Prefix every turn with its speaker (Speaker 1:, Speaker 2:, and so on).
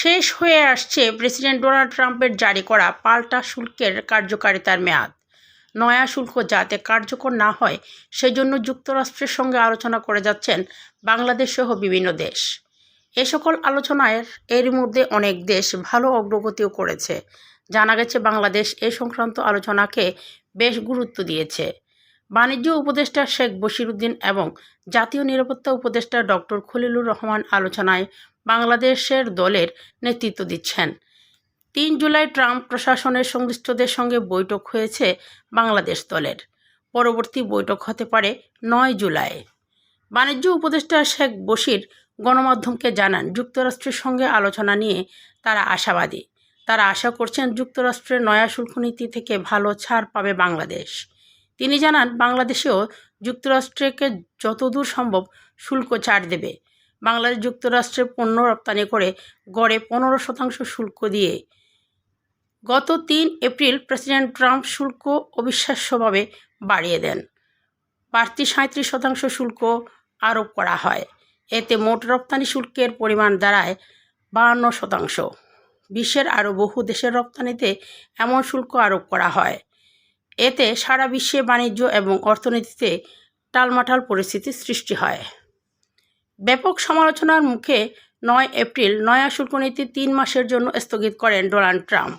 Speaker 1: শেষ হয়ে আসছে প্রেসিডেন্ট ডোনাল্ড ট্রাম্পের জারি করা পাল্টা শুল্কের কার্যকারিতার মেয়াদ। নয়া শুল্ক যাতে কার্যকর না হয়, সেজন্য যুক্তরাষ্ট্রের সঙ্গে আলোচনা করে যাচ্ছেন বাংলাদেশ সহ বিভিন্ন দেশ। এ সকল আলোচনায় এর মধ্যে অনেক দেশ ভালো অগ্রগতিও করেছে। জানা গেছে, বাংলাদেশ এ সংক্রান্ত আলোচনাকে বেশ গুরুত্ব দিয়েছে। বাণিজ্য উপদেষ্টা শেখ বশিরুদ্দিন এবং জাতীয় নিরাপত্তা উপদেষ্টা ডক্টর খলিলুর রহমান আলোচনায় বাংলাদেশের দলের নেতৃত্ব দিচ্ছেন। তিন জুলাই ট্রাম্প প্রশাসনের সংশ্লিষ্টদের সঙ্গে বৈঠক হয়েছে বাংলাদেশ দলের। পরবর্তী বৈঠক হতে পারে নয় জুলাই। বাণিজ্য উপদেষ্টা শেখ বশির গণমাধ্যমকে জানান, যুক্তরাষ্ট্রের সঙ্গে আলোচনা নিয়ে তারা আশাবাদী। তারা আশা করছেন যুক্তরাষ্ট্রের নয়া শুল্ক নীতি থেকে ভালো ছাড় পাবে বাংলাদেশ। তিনি জানান, বাংলাদেশেও যুক্তরাষ্ট্রকে যতদূর সম্ভব শুল্ক ছাড় দেবে। বাংলাদেশ যুক্তরাষ্ট্রে পণ্য রপ্তানি করে গড়ে পনেরো শতাংশ শুল্ক দিয়ে। গত তিন এপ্রিল প্রেসিডেন্ট ট্রাম্প শুল্ক অবিশ্বাস্যভাবে বাড়িয়ে দেন। বাড়তি সাঁত্রিশ শতাংশ শুল্ক আরোপ করা হয়। এতে মোট রপ্তানি শুল্কের পরিমাণ দাঁড়ায় বাহান্ন শতাংশ। বিশ্বের আরও বহু দেশের রপ্তানিতে এমন শুল্ক আরোপ করা হয়। এতে সারা বিশ্বে বাণিজ্য এবং অর্থনীতিতে টালমাটাল পরিস্থিতির সৃষ্টি হয়। ব্যাপক সমালোচনার মুখে নয় এপ্রিল নয়া শুল্কনীতি তিন মাসের জন্য স্থগিত করেন ডোনাল্ড ট্রাম্প।